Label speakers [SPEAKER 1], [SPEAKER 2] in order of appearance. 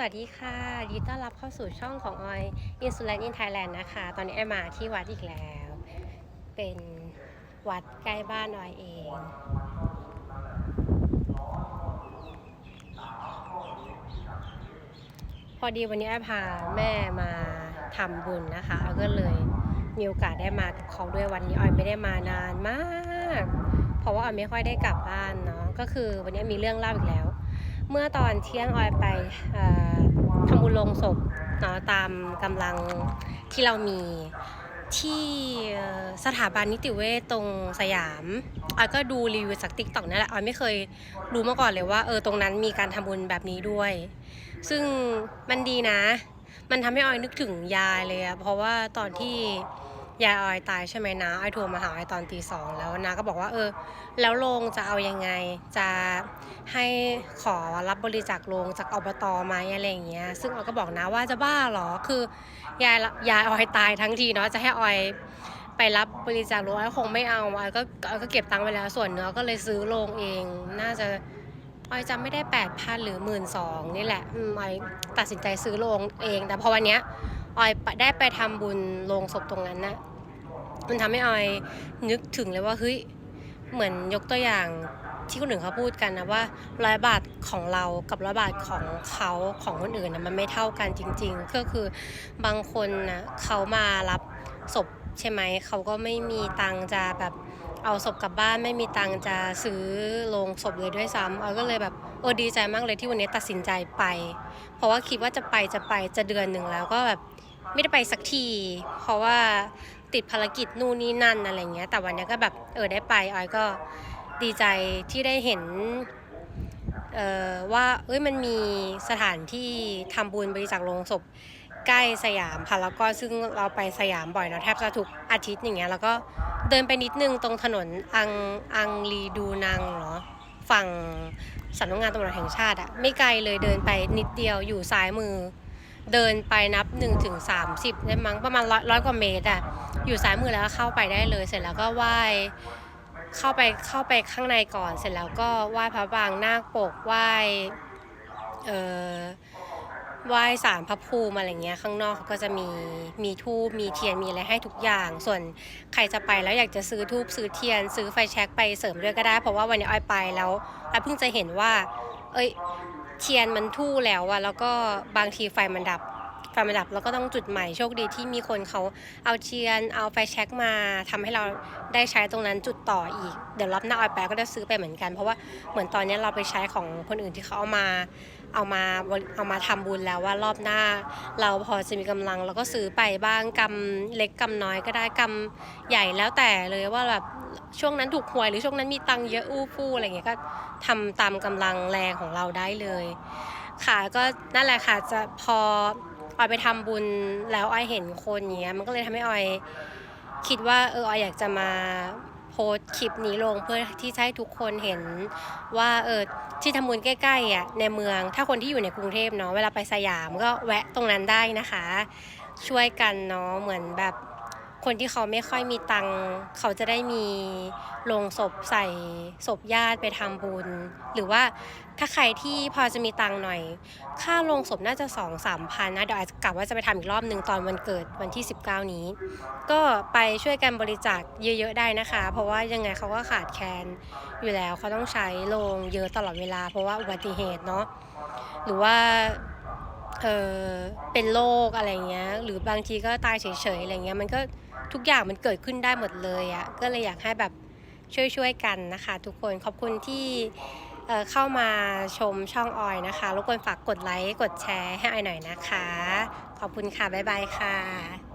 [SPEAKER 1] วัสดีค่ะยินดีต้อนรับเข้าสู่ช่องของออย Insulin in Thailand นะคะ ตอนนี้ไอมาที่วัดอีกแล้ว เป็นวัดใกล้บ้านออยเอง พอดีวันนี้ไอพาแม่มาทำบุญนะคะออยก็เลยมีโอกาสได้มากับเขาด้วยวันนี้ออยไม่ได้มานานมาก เพราะว่าออยไม่ค่อยได้กลับบ้านเนาะก็คือวันนี้มีเรื่องเล่าอีกแล้ว เมื่อตอนเที่ยงออยไปทำบุญลงศพเนาะตามกำลังที่เรามีที่สถาบันนิติเวชตรงสยามออยก็ดูรีวิวจากติ๊กต็อกนั่นแหละออยไม่เคยรู้มาก่อนเลยว่าเออตรงนั้นมีการทำบุญแบบนี้ด้วย ซึ่งมันดีนะ มันทำให้ออยนึกถึงยายเลยอะเพราะว่าตอนที่ ยายออยตายใช่ไหมนะออยโทรมาหาออตอนตีสองแล้วนะก็บอกว่าเออ แล้วโรงจะเอายังไง จะให้ขอรับบริจาคโรงจากอบตไหมอะไรอย่างเงี้ย ซึ่งออยก็บอกนะว่าจะบ้าเหรอคือยายยายออยตายทั้งทีเนาะจะให้ออยไปรับบริจาคโรงออยคงไม่เอาออยก็ออยก็เก็บตังค์ไว้แล้วส่วนเนื้อก็เลยซื้อโรงเอง น่าจะออยจำไม่ได้แปดพันหรือหมื่นสองนี่แหละออยตัดสินใจซื้อโรงเอง แต่พอวันเนี้ยออยได้ไปทำบุญโรงศพตรงนั้นนะ มันทำให้ออยนึกถึงเลยว่าเฮ้ยเหมือนยกตัวอย่างที่คนอื่นเขาพูดกันนะว่าร้อยบาทของเรากับร้อยบาทของเขาของคนอื่นนะมันไม่เท่ากันจริง ๆ ก็คือบางคนนะเขามารับศพใช่ไหมเขาก็ไม่มีตังจะแบบเอาศพกลับบ้านไม่มีตังจะซื้อโรงศพเลยด้วยซ้ำออยก็เลยแบบเออดีใจมากเลยที่วันนี้ตัดสินใจไป เพราะว่าคิดว่าจะไปจะไปจะเดือนหนึ่งแล้วก็แบบไม่ได้ไปสักที เพราะว่า ติดภารกิจนู่นนี่นั่นอะไรเงี้ย แต่วันนี้ก็แบบเออได้ไปออยก็ดีใจที่ได้เห็นเอ่อว่าเอ้ยมันมีสถานที่ทำบุญบริจาคโรงศพใกล้สยามพารากอนซึ่งเราไปสยามบ่อยเนอะแทบจะทุกอาทิตย์อย่างเงี้ยแล้วก็เดินไปนิดนึงตรงถนนอังอังรีดูนังเหรอฝั่งสำนักงานตำรวจแห่งชาติอะไม่ไกลเลยเดินไปนิดเดียวอยู่ซ้ายมือ เดินไปนับ1ถึง30ได้มั้งประมาณร้อยร้อยกว่าเมตรอะอยู่ซ้ายมือแล้วก็เข้าไปได้เลย เสร็จแล้วก็ไหว้เข้าไปเข้าไปข้างในก่อน เสร็จแล้วก็ไหว้พระบางนาคปกไหว้เอ่อไหว้สารพระภูมิอะไรเงี้ยข้างนอกเขาก็จะมีมีทูบมีเทียนมีอะไรให้ทุกอย่าง ส่วนใครจะไปแล้วอยากจะซื้อทูบซื้อเทียน ซื้อไฟแช็กไปเสริมด้วยก็ได้ เพราะว่าวันนี้อ้อยไปแล้วอ้อยเพิ่งจะเห็นว่า เอ้ย เทียนมันทู่แล้วอะแล้วก็บางทีไฟมันดับไฟมันดับแล้วก็ต้องจุดใหม่โชคดีที่มีคนเขาเอาเทียน เอาไฟแช็กมาทำให้เราได้ใช้ตรงนั้นจุดต่ออีก เดี๋ยวรอบหน้าออยแปก็ได้ซื้อไปเหมือนกัน เพราะว่าเหมือนตอนนี้เราไปใช้ของคนอื่นที่เขาเอามา เอามาเอามาทำบุญแล้วว่ารอบหน้า เราพอจะมีกำลังเราก็ซื้อไปบ้างกำเล็กกำน้อยก็ได้กำใหญ่แล้วแต่เลยว่าแบบช่วงนั้นถูกหวยหรือช่วงนั้นมีตังเยอะอู้ฟู่อะไรเงี้ยก็ทำตามกำลังแรงของเราได้เลย ค่ะก็นั่นแหละค่ะจะพอออยไปทำบุญแล้วออยเห็นคนอย่างเงี้ยมันก็เลยทำให้ออยคิดว่าเออออยอยากจะมา โพสต์คลิปนี้ลงเพื่อที่จะให้ทุกคนเห็นว่าเออที่ทำบุญใกล้ๆอะในเมือง ถ้าคนที่อยู่ในกรุงเทพเนาะเวลาไปสยามก็แวะตรงนั้นได้นะคะ ช่วยกันเนาะเหมือนแบบ คนที่เขาไม่ค่อยมีตังค์เขาจะได้มีโลงศพใส่ศพญาติไปทำบุญ หรือว่าถ้าใครที่พอจะมีตังค์หน่อย ค่าโรงศพน่าจะ2 3มพันนะเดี๋ยวอาจจะกลับว่าจะไปทำอีกรอบหนึ่งตอนวันเกิดวันที่ 19 นี้ ก็ไปช่วยกันบริจาคเยอะ ๆ ได้นะคะ เพราะว่ายังไงเขาก็ขาดแคลนอยู่แล้วเขาต้องใช้โรงเยอะตลอดเวลา เพราะว่าอุบัติเหตุเนาะหรือว่าเออเป็นโรคอะไรเงี้ย หรือบางทีก็ตายเฉยๆอะไรเงี้ย มันก็ ทุกอย่างมันเกิดขึ้นได้หมดเลยอะก็เลยอยากให้แบบช่วยๆกันนะคะ ทุกคนขอบคุณที่เเข้ามาชมช่องออยนะคะรบกวนฝากกดไลค์ กดแชร์ให้ออยหน่อยนะคะ ขอบคุณค่ะ บ๊ายบายค่ะ